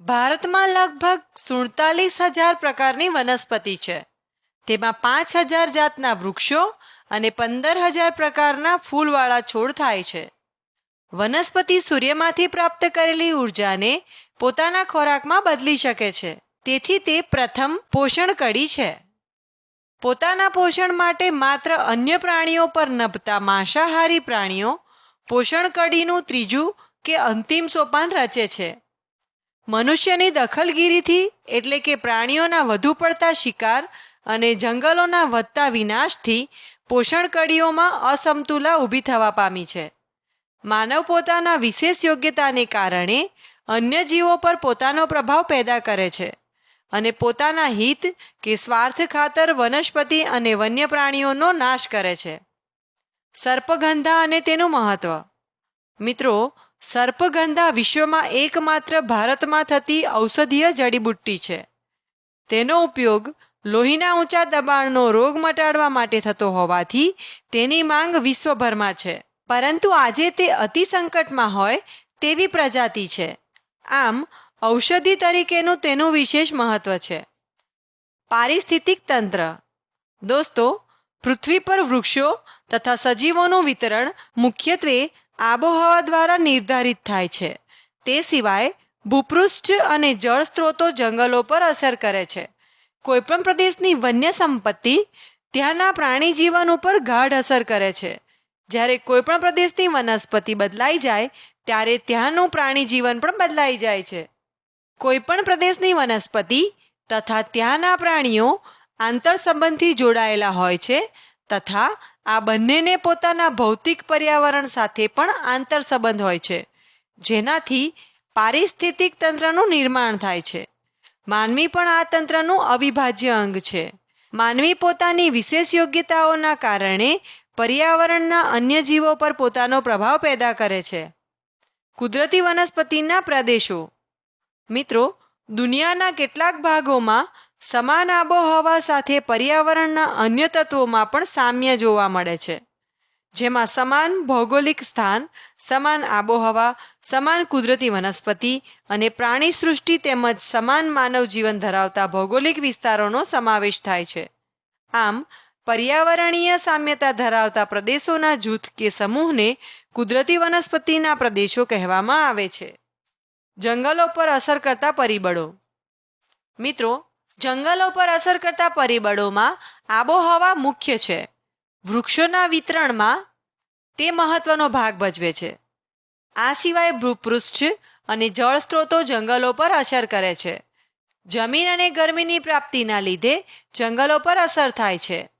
ભારતમાં લગભગ સુડતાલીસ હજાર પ્રકારની વનસ્પતિ છે. તેમાં પાંચ હજાર જાતના વૃક્ષો અને પંદર હજાર પ્રકારના ફૂલવાળા છોડ થાય છે. વનસ્પતિ સૂર્યમાંથી પ્રાપ્ત કરેલી ઉર્જાને પોતાના ખોરાકમાં બદલી શકે છે. તેથી તે પ્રથમ પોષણ કડી છે. પોતાના પોષણ માટે માત્ર અન્ય પ્રાણીઓ પર નભતા માંસાહારી પ્રાણીઓ પોષણ કડીનું ત્રીજું કે અંતિમ સોપાન રચે છે. મનુષ્યની દખલગીરીથી એટલે કે પ્રાણીઓના વધુ પડતા શિકાર અને જંગલોના વધતા વિનાશથી પોષણ કડીઓમાં અસમતુલા ઊભી થવા પામી છે. માનવ પોતાના વિશેષ યોગ્યતાને કારણે અન્ય જીવો પર પોતાનો પ્રભાવ પેદા કરે છે અને પોતાના હિત કે સ્વાર્થ ખાતર વનસ્પતિ અને વન્ય પ્રાણીઓનો નાશ કરે છે. સર્પગંધા અને તેનું મહત્વ. મિત્રો સર્પગંધા વિશ્વમાં એકમાત્ર ભારતમાં થતી ઔષધીય જડીબુટ્ટી છે. તેનો ઉપયોગ લોહીના ઊંચા દબાણનો રોગ મટાડવા માટે થતો હોવાથી તેની માંગ વિશ્વભરમાં છે. પરંતુ આજે તે અતિ સંકટમાં હોય તેવી પ્રજાતિ છે. આમ, ઔષધિ તરીકેનું તેનું વિશેષ મહત્વ છે. પારિસ્થિતિક તંત્ર. દોસ્તો, પૃથ્વી પર વૃક્ષો તથા સજીવોનું વિતરણ મુખ્યત્વે આબોહવા દ્વારા નિર્ધારિત થાય છે. તે સિવાય ભૂપૃષ્ઠ અને જળ સ્ત્રોતો જંગલો પર અસર કરે છે. કોઈપણ પ્રદેશની વન્ય સંપત્તિ ત્યાંના પ્રાણી જીવન ઉપર ગાઢ અસર કરે છે. જ્યારે કોઈપણ પ્રદેશની વનસ્પતિ બદલાઈ જાય, ત્યારે ત્યાંનું પ્રાણી જીવન પણ બદલાઈ જાય છે. કોઈપણ પ્રદેશની વનસ્પતિ તથા ત્યાંના પ્રાણીઓ આંતર સંબંધથી જોડાયેલા હોય છે તથા આ બંનેને પોતાના ભૌતિક પર્યાવરણ સાથે પણ આંતર સંબંધ હોય છે, જેનાથી પારિસ્થિતિક તંત્રનું નિર્માણ થાય છે. માનવી પણ આ તંત્રનું અવિભાજ્ય અંગ છે. માનવી પોતાની વિશેષ યોગ્યતાઓના કારણે પર્યાવરણના અન્ય જીવો પર પોતાનો પ્રભાવ પેદા કરે છે. કુદરતી વનસ્પતિના પ્રદેશો મિત્રો, દુનિયાના કેટલાક ભાગોમાં સમાન આબોહવા સાથે પર્યાવરણના અન્ય તત્વોમાં પણ સામ્ય જોવા મળે છે. જેમાં સમાન ભૌગોલિક સ્થાન, સમાન આબોહવા, સમાન કુદરતી વનસ્પતિ અને પ્રાણી સૃષ્ટિ તેમજ સમાન માનવ જીવન ધરાવતા ભૌગોલિક વિસ્તારોનો સમાવેશ થાય છે. આમ, પર્યાવરણીય સામ્યતા ધરાવતા પ્રદેશોના જૂથ કે સમૂહને કુદરતી વનસ્પતિના પ્રદેશો કહેવામાં આવે છે. જંગલો પર અસર કરતા પરિબળો. મિત્રો જંગલો પર અસર કરતા પરિબળોમાં આબોહવા મુખ્ય છે. વૃક્ષોના વિતરણમાં તે મહત્વનો ભાગ ભજવે છે. આ સિવાય ભૂપૃષ્ઠ અને જળ સ્ત્રોતો જંગલો પર અસર કરે છે. જમીન અને ગરમીની પ્રાપ્તિના લીધે જંગલો પર અસર થાય છે.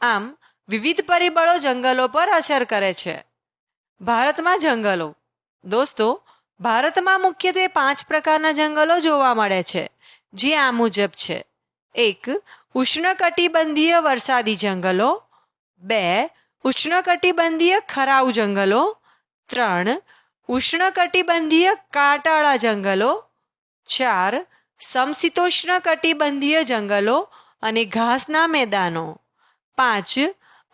આમ, વિવિધ પરિબળો જંગલો પર અસર કરે છે. ભારતમાં જંગલો. દોસ્તો, ભારતમાં મુખ્યત્વે પાંચ પ્રકારના જંગલો જોવા મળે છે. જે આ મુજબ છે. એક, ઉષ્ણકટિબંધીય વરસાદી જંગલો. બે, ઉષ્ણકટિબંધીય ખરાઉ જંગલો. ત્રણ, ઉષ્ણકટિબંધીય કાટાળા જંગલો. ચાર સમશીતોષ્ણ કટિબંધીય જંગલો અને ઘાસના મેદાનો. પાંચ,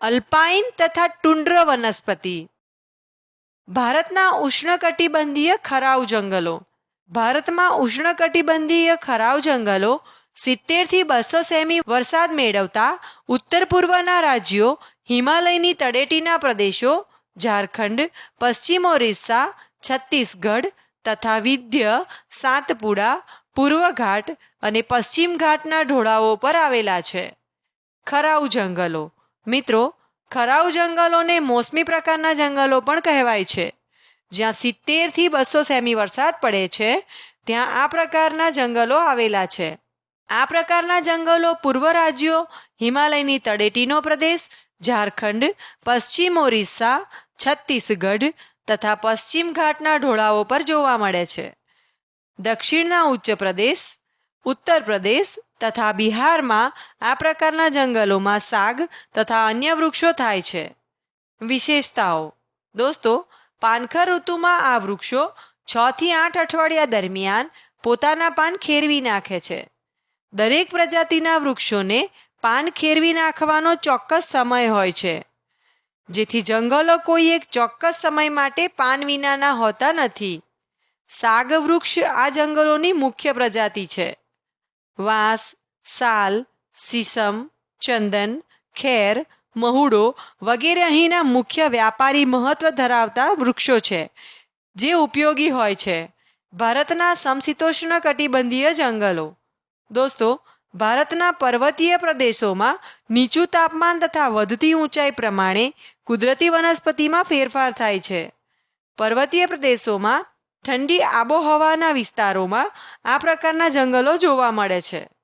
અલ્પાઇન તથા ટુંડ્ર વનસ્પતિ. ભારતના ઉષ્ણકટિબંધીય ખરાઉ જંગલો. ભારતમાં ઉષ્ણકટિબંધીય ખરાવ જંગલો સિત્તેરથી બસો સેમી વરસાદ મેળવતા ઉત્તર પૂર્વના રાજ્યો, હિમાલયની તળેટીના પ્રદેશો, ઝારખંડ, પશ્ચિમ ઓરિસ્સા, છત્તીસગઢ તથા વિધ્ય, સાતપુડા, પૂર્વ ઘાટ અને પશ્ચિમ ઘાટના ઢોળાવો પર આવેલા છે. ખરાઉ જંગલો. મિત્રો ખરાઉ જંગલોને મોસમી પ્રકારના જંગલો પણ કહેવાય છે. જ્યાં સિત્તેરથી બસો સેમી વરસાદ પડે છે, ત્યાં આ પ્રકારના જંગલો આવેલા છે. આ પ્રકારના જંગલો પૂર્વ રાજ્યો, હિમાલયની તળેટીનો પ્રદેશ, ઝારખંડ, પશ્ચિમ ઓરિસ્સા, છત્તીસગઢ તથા પશ્ચિમ ઘાટના ઢોળાવો પર જોવા મળે છે. દક્ષિણના ઉચ્ચ પ્રદેશ, ઉત્તર પ્રદેશ તથા બિહારમાં આ પ્રકારના જંગલોમાં સાગ તથા અન્ય વૃક્ષો થાય છે. વિશેષતાઓ. દોસ્તો પાનખર ઋતુમાં આ વૃક્ષો છ થી આઠ અઠવાડિયા દરમિયાન પોતાના પાન ખેરવી નાખે છે. દરેક પ્રજાતિના વૃક્ષોને પાન ખેરવી નાખવાનો ચોક્કસ સમય હોય છે. જેથી જંગલો કોઈ એક ચોક્કસ સમય માટે પાન વિનાના હોતા નથી. સાગ વૃક્ષ આ જંગલોની મુખ્ય પ્રજાતિ છે. વાંસ, સાલ, સીસમ, ચંદન, ખેર મહુડો વગેરે અહીંના મુખ્ય વ્યાપારી મહત્વ ધરાવતા વૃક્ષો છે, જે ઉપયોગી હોય છે. ભારતના સમશીતોષ્ણ કટિબંધીય જંગલો. દોસ્તો, ભારતના પર્વતીય પ્રદેશોમાં નીચું તાપમાન તથા વધતી ઊંચાઈ પ્રમાણે કુદરતી વનસ્પતિમાં ફેરફાર થાય છે. પર્વતીય પ્રદેશોમાં ઠંડી આબોહવાના વિસ્તારોમાં આ પ્રકારના જંગલો જોવા મળે છે.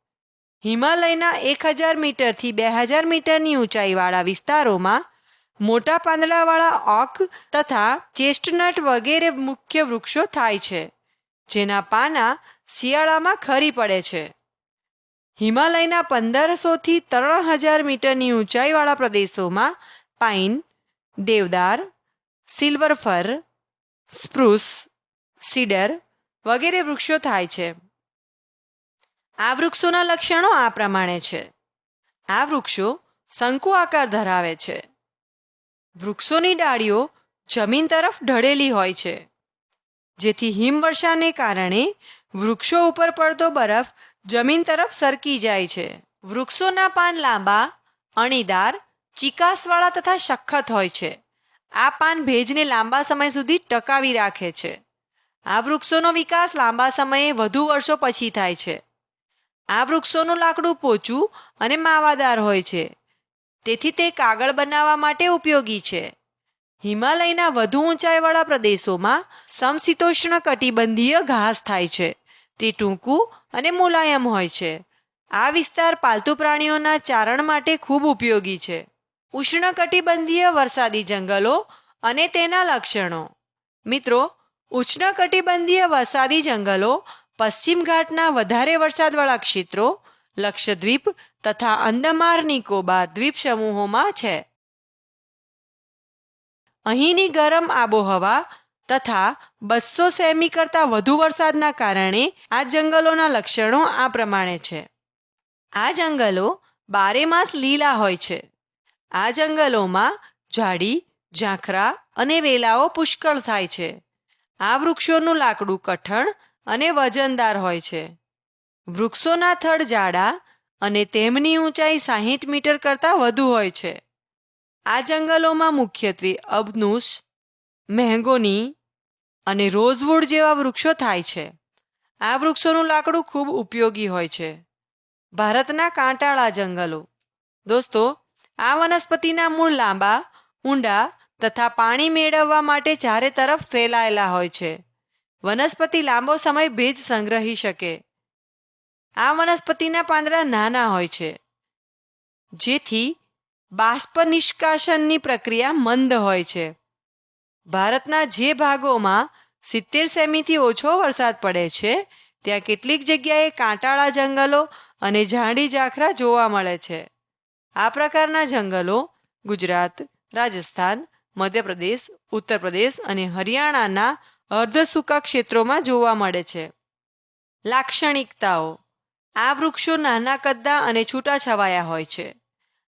હિમાલયના એક હજાર મીટરથી બે હજાર મીટરની ઊંચાઈવાળા વિસ્તારોમાં મોટા પાંદડાવાળા ઓક તથા ચેસ્ટનટ વગેરે મુખ્ય વૃક્ષો થાય છે, જેના પાના શિયાળામાં ખરી પડે છે. હિમાલયના પંદરસોથી ત્રણ હજાર મીટરની ઊંચાઈવાળા પ્રદેશોમાં પાઇન, દેવદાર સિલ્વર ફર સ્પ્રુસ, સીડર વગેરે વૃક્ષો થાય છે. આ વૃક્ષોના લક્ષણો આ પ્રમાણે છે. આ વૃક્ષો શંકુ આકાર ધરાવે છે. વૃક્ષોની ડાળીઓ જમીન તરફ ઢળેલી હોય છે. જેથી હિમવર્ષાને કારણે વૃક્ષો ઉપર પડતો બરફ જમીન તરફ સરકી જાય છે. વૃક્ષોના પાન લાંબા, અણીદાર, ચિકાસવાળા તથા સખત હોય છે. આ પાન ભેજને લાંબા સમય સુધી ટકાવી રાખે છે. આ વૃક્ષોનો વિકાસ લાંબા સમયે વધુ વર્ષો પછી થાય છે. આ વૃક્ષોનું લાકડું પોચું અને માવાદાર હોય છે. તેથી તે કાગળ બનાવવા માટે ઉપયોગી છે. હિમાલયના વધુ ઊંચાઈવાળા પ્રદેશોમાં સમશીતોષ્ણ કટિબંધીય ઘાસ થાય છે. તે ટૂંકું અને મુલાયમ હોય છે. આ વિસ્તાર પાલતુ પ્રાણીઓના ચારણ માટે ખૂબ ઉપયોગી છે. ઉષ્ણકટિબંધીય વરસાદી જંગલો અને તેના લક્ષણો. મિત્રો ઉષ્ણકટિબંધીય વરસાદી જંગલો પશ્ચિમ ઘાટના વધારે વરસાદવાળા ક્ષેત્રો, લક્ષદ્વીપ તથા અંદમાર નિકોબાર દ્વીપ સમૂહોમાં છે. અહીંની ગરમ આબોહવા તથા બસો સેમી કરતાં વધુ વરસાદના કારણે આ જંગલોના લક્ષણો આ પ્રમાણે છે. આ જંગલો બારે માસ લીલા હોય છે. આ જંગલોમાં ઝાડી, ઝાંખરા અને વેલાઓ પુષ્કળ થાય છે. આ વૃક્ષોનું લાકડું કઠણ અને વજનદાર હોય છે. વૃક્ષોના થડ જાડા અને તેમની ઊંચાઈ સાહીઠ મીટર કરતાં વધુ હોય છે. આ જંગલોમાં મુખ્યત્વે અબનુસ, મેંગોની અને રોઝવુડ જેવા વૃક્ષો થાય છે. આ વૃક્ષોનું લાકડું ખૂબ ઉપયોગી હોય છે. ભારતના કાંટાળા જંગલો. દોસ્તો, આ વનસ્પતિના મૂળ લાંબા, ઊંડા તથા પાણી મેળવવા માટે ચારે તરફ ફેલાયેલા હોય છે. વનસ્પતિ લાંબો સમય ભેજ સંગ્રહી શકે. આ વનસ્પતિના પાંદડા નાના હોય છે, જેથી બાષ્પ નિષ્કાશનની પ્રક્રિયા મંદ હોય છે. ભારતના જે ભાગોમાં સિત્તેર સેમીથી ઓછો વરસાદ પડે છે, ત્યાં કેટલીક જગ્યાએ કાંટાળા જંગલો અને ઝાડી ઝાખરા જોવા મળે છે. આ પ્રકારના જંગલો ગુજરાત, રાજસ્થાન, મધ્યપ્રદેશ ઉત્તર પ્રદેશ અને હરિયાણાના અર્ધ સૂકા ક્ષેત્રોમાં જોવા મળે છે. લાક્ષણિકતાઓ. આ વૃક્ષો નાના કદ્દા અને છૂટાછવાયા હોય છે.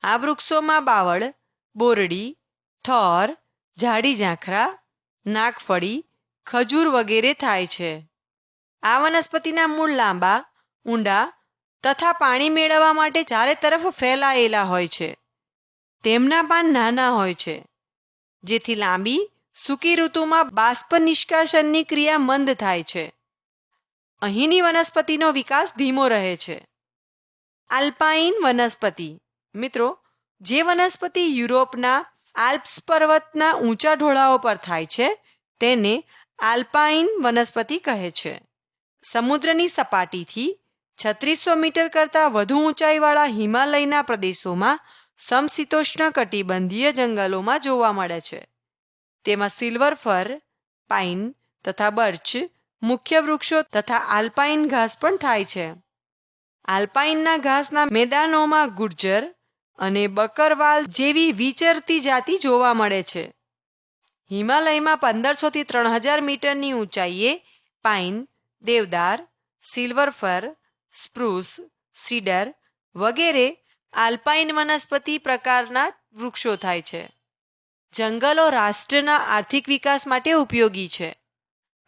આ વૃક્ષોમાં બાવળ, બોરડી, થર જાડી ઝાંખરા, નાગફળી, ખજૂર વગેરે થાય છે. આ વનસ્પતિના મૂળ લાંબા, ઊંડા તથા પાણી મેળવવા માટે ચારે તરફ ફેલાયેલા હોય છે. તેમના પાન નાના હોય છે. જેથી લાંબી સૂકી ઋતુમાં બાષ્પ નિષ્કાશનની ક્રિયા મંદ થાય છે. અહીંની વનસ્પતિનો વિકાસ ધીમો રહે છે. આલ્પાઇન વનસ્પતિ. મિત્રો, જે વનસ્પતિ યુરોપના આલ્પ્સ પર્વતના ઊંચા ઢોળાઓ પર થાય છે, તેને આલ્પાઇન વનસ્પતિ કહે છે. સમુદ્રની સપાટીથી છત્રીસો મીટર કરતાં વધુ ઊંચાઈવાળા હિમાલયના પ્રદેશોમાં સમશીતોષ્ણ કટિબંધીય જંગલોમાં જોવા મળે છે. તેમાં સિલ્વર ફર, પાઇન તથા બર્ચ, મુખ્ય વૃક્ષો તથા આલ્પાઇન ઘાસ પણ થાય છે. આલ્પાઇનના ઘાસના મેદાનોમાં ગુર્જર અને બકરવાલ જેવી વિચરતી જાતિ જોવા મળે છે. હિમાલયમાં પંદરસોથી ત્રણ હજાર મીટરની ઊંચાઈએ પાઇન, દેવદાર, સિલ્વર ફર, સ્પ્રુસ, સીડર વગેરે આલ્પાઇન વનસ્પતિ પ્રકારના વૃક્ષો થાય છે. જંગલો રાષ્ટ્રના આર્થિક વિકાસ માટે ઉપયોગી છે.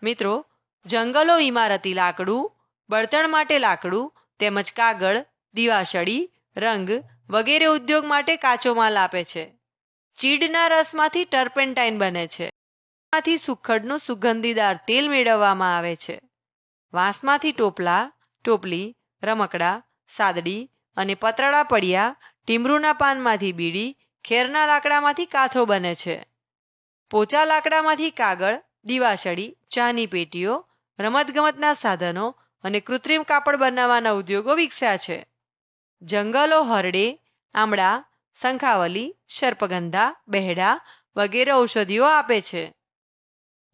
મિત્રો, જંગલો, ઇમારતી લાકડું, બળતણ માટે લાકડું, તેમજ કાગળ, દિવાસળી, રંગ વગેરે ઉદ્યોગ માટે કાચો માલ આપે છે. ચીડના રસમાંથી ટર્પેન્ટાઇન બને છે. માંથી સુખડનું સુગંધીદાર તેલ મેળવવામાં આવે છે. વાંસમાંથી ટોપલા, ટોપલી, રમકડા, સાદડી અને પતરાળા પડિયા, ટીમરૂના પાનમાંથી બીડી ખેરના લાકડામાંથી કાથો બને છે. પોચા લાકડામાંથી કાગળ, દીવાસળી, ચાની પેટીઓ, રમતગમતના સાધનો અને કૃત્રિમ કાપડ બનાવવાના ઉદ્યોગો વિકસ્યા છે. જંગલો, હરડે, આમળા, શંખાવલી, સર્પગંધા, બહેડા વગેરે ઔષધિઓ આપે છે.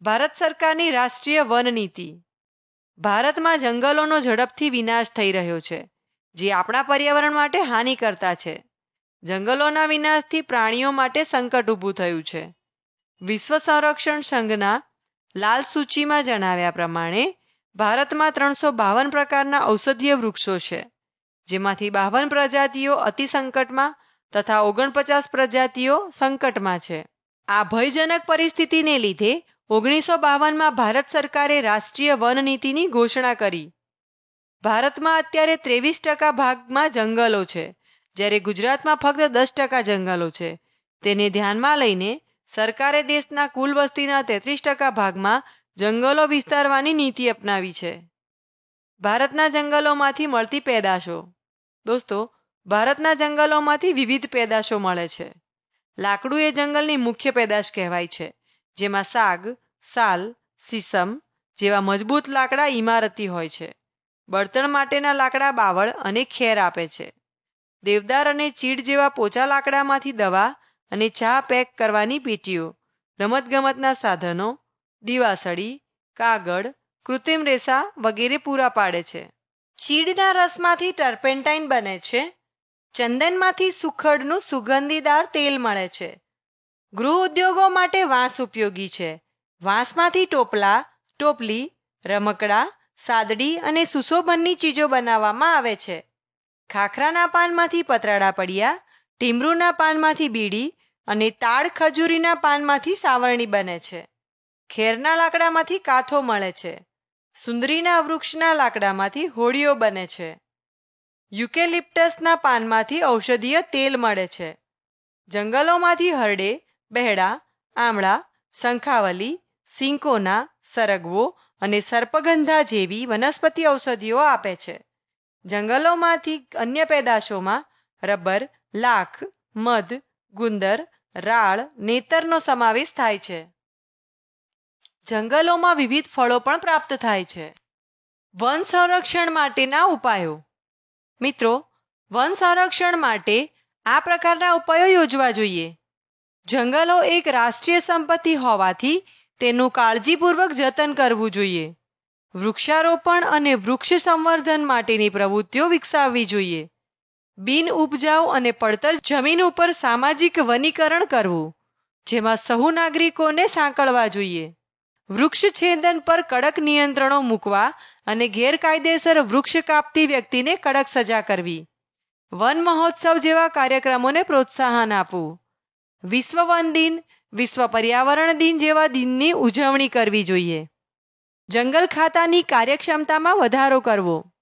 ભારત સરકારની રાષ્ટ્રીય વન નીતિ. ભારતમાં જંગલોનો ઝડપથી વિનાશ થઈ રહ્યો છે, જે આપણા પર્યાવરણ માટે હાનિકર્તા છે. જંગલોના વિનાશથી પ્રાણીઓ માટે સંકટ ઊભું થયું છે. વિશ્વ સંરક્ષણ સંઘના લાલ સૂચિમાં જણાવ્યા પ્રમાણે, ભારતમાં ત્રણસો બાવન પ્રકારના ઔષધીય વૃક્ષો છે, જેમાંથી બાવન પ્રજાતિઓ અતિ સંકટમાં તથા ઓગણપચાસ પ્રજાતિઓ સંકટમાં છે. આ ભયજનક પરિસ્થિતિને લીધે ઓગણીસો બાવનમાં ભારત સરકારે રાષ્ટ્રીય વન નીતિની ઘોષણા કરી. ભારતમાં અત્યારે ત્રેવીસ ટકા ભાગમાં જંગલો છે જ્યારે ગુજરાતમાં ફક્ત દસ ટકા જંગલો છે, તેને ધ્યાનમાં લઈને સરકારે દેશના કુલ વસ્તીના તેત્રીસ ટકા ભાગમાં જંગલો વિસ્તારવાની નીતિ અપનાવી છે. ભારતના જંગલોમાંથી મળતી પેદાશો. દોસ્તો, ભારતના જંગલોમાંથી વિવિધ પેદાશો મળે છે. લાકડું એ જંગલની મુખ્ય પેદાશ કહેવાય છે, જેમાં સાગ, સાલ, સીસમ જેવા મજબૂત લાકડા ઇમારતી હોય છે. બળતણ માટેના લાકડા બાવળ અને ખેર આપે છે. દેવદાર અને ચીડ જેવા પોચા લાકડામાંથી દવા અને ચા પેક કરવાની પેટીઓ, રમતગમતના સાધનો, દીવાસળી, કાગળ, કૃત્રિમ રેસા વગેરે પૂરા પાડે છે. ચીડના રસમાંથી ટર્પેન્ટાઇન બને છે. ચંદનમાંથી સુખડનું સુગંધીદાર તેલ મળે છે. ગૃહ ઉદ્યોગો માટે વાંસ ઉપયોગી છે. વાંસમાંથી ટોપલા, ટોપલી, રમકડા, સાદડી અને સુશોભનની ચીજો બનાવવામાં આવે છે. ખાખરાના પાનમાંથી પતરાડા પડ્યા, ટીમરૂના પાનમાંથી બીડી અને તાળ ખજૂરીના પાનમાંથી સાવરણી બને છે. ખેરના લાકડામાંથી કાથો મળે છે. સુંદરીના વૃક્ષના લાકડામાંથી હોડીઓ બને છે. યુકેલિપ્ટસના પાનમાંથી ઔષધીય તેલ મળે છે. જંગલોમાંથી હરડે, બહેડા, આમળા, શંખાવલી, સિંકોના, સરગવો અને સર્પગંધા જેવી વનસ્પતિ ઔષધિઓ આપે છે. જંગલોમાંથી અન્ય પેદાશોમાં રબર, લાખ, મધ, ગુંદર, રાળ, નેતરનો સમાવેશ થાય છે. જંગલોમાં વિવિધ ફળો પણ પ્રાપ્ત થાય છે. વન સંરક્ષણ માટેના ઉપાયો. મિત્રો, વન સંરક્ષણ માટે આ પ્રકારના ઉપાયો યોજવા જોઈએ. જંગલો એક રાષ્ટ્રીય સંપત્તિ હોવાથી તેનું કાળજીપૂર્વક જતન કરવું જોઈએ. વૃક્ષારોપણ અને વૃક્ષ સંવર્ધન માટેની પ્રવૃત્તિઓ વિકસાવવી જોઈએ. બિન ઉપજાઉ અને પડતર જમીન ઉપર સામાજિક વનીકરણ કરવું, જેમાં સહુ નાગરિકોને સાંકળવા જોઈએ. વૃક્ષ છેદન પર કડક નિયંત્રણો મૂકવા અને ગેરકાયદેસર વૃક્ષ કાપતી વ્યક્તિને કડક સજા કરવી. વન મહોત્સવ જેવા કાર્યક્રમોને પ્રોત્સાહન આપવું. વિશ્વ વન દિન, વિશ્વ પર્યાવરણ દિન જેવા દિનની ઉજવણી કરવી જોઈએ. જંગલ ખાતાની કાર્યક્ષમતામાં વધારો કરવો.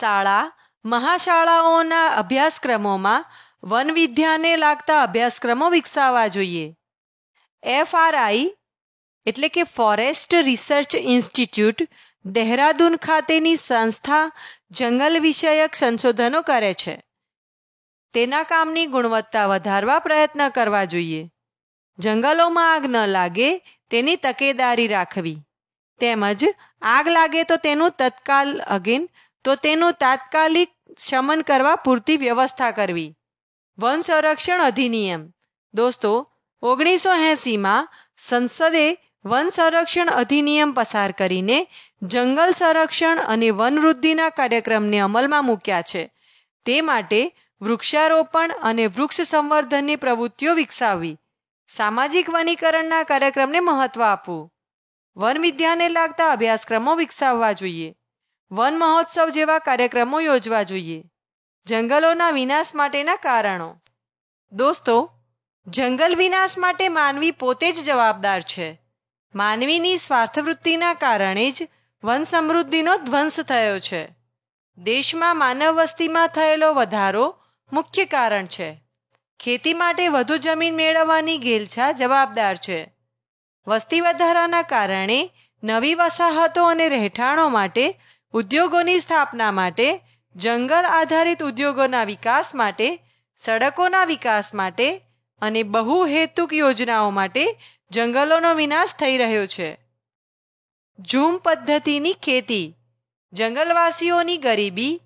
શાળા, મહાશાળાઓના અભ્યાસક્રમોમાં વન વિદ્યાને લાગતા અભ્યાસક્રમો વિકસાવવા જોઈએ. એફઆરઆઈ, એટલે કે ફોરેસ્ટ રિસર્ચ ઇન્સ્ટિટ્યૂટ, દહેરાદૂન ખાતેની સંસ્થા જંગલ વિષયક સંશોધનો કરે છે. તેના કામની ગુણવત્તા વધારવા પ્રયત્ન કરવા જોઈએ. જંગલોમાં આગ ન લાગે તેની તકેદારી રાખવી. તેમજ આગ લાગે તો તેનું તત્કાલ અગેન, તો તેનું તાત્કાલિક શમન કરવા પૂરતી વ્યવસ્થા કરવી. વન સંરક્ષણ અધિનિયમ. દોસ્તો ઓગણીસો એંસીમાં સંસદે વન સંરક્ષણ અધિનિયમ પસાર કરીને જંગલ સંરક્ષણ અને વનવૃદ્ધિના કાર્યક્રમને અમલમાં મૂક્યા છે. તે માટે વૃક્ષારોપણ અને વૃક્ષ સંવર્ધનની પ્રવૃત્તિઓ વિકસાવવી. સામાજિક વનીકરણના કાર્યક્રમને મહત્વ આપવું. વન વિદ્યાને લાગતા અભ્યાસક્રમો વિકસાવવા જોઈએ. વન મહોત્સવ જેવા કાર્યક્રમો યોજવા જોઈએ. જંગલોના વિનાશ માટેના કારણો. દોસ્તો, જંગલ વિનાશ માટે માનવી પોતે જ જવાબદાર છે. માનવીની સ્વાર્થવૃત્તિના કારણે જ વન સમૃદ્ધિનો ધ્વંસ થયો છે. દેશમાં માનવ વસ્તીમાં થયેલો વધારો મુખ્ય કારણ છે. ખેતી માટે વધુ જમીન મેળવવાની ગેલછા જવાબદાર છે. વસ્તી વધારાના કારણે નવી વસાહતો અને રહેઠાણો માટે, ઉદ્યોગોની સ્થાપના માટે, જંગલ આધારિત ઉદ્યોગોના વિકાસ માટે, સડકોના વિકાસ માટે અને બહુહેતુક યોજનાઓ માટે જંગલોનો વિનાશ થઈ રહ્યો છે. ઝૂમ પદ્ધતિની ખેતી. જંગલવાસીઓની ગરીબી,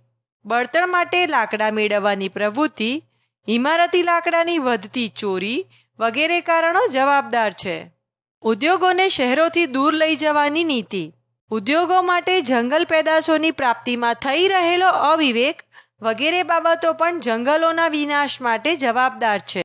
બળતણ માટે લાકડા મેળવવાની પ્રવૃત્તિ, ઇમારતી લાકડાની વધતી ચોરી વગેરે કારણો જવાબદાર છે. ઉદ્યોગોને શહેરોથી દૂર લઈ જવાની નીતિ. ઉદ્યોગો માટે જંગલ પેદાશોની પ્રાપ્તિમાં થઈ રહેલો અવિવેક વગેરે બાબતો પણ જંગલોના વિનાશ માટે જવાબદાર છે.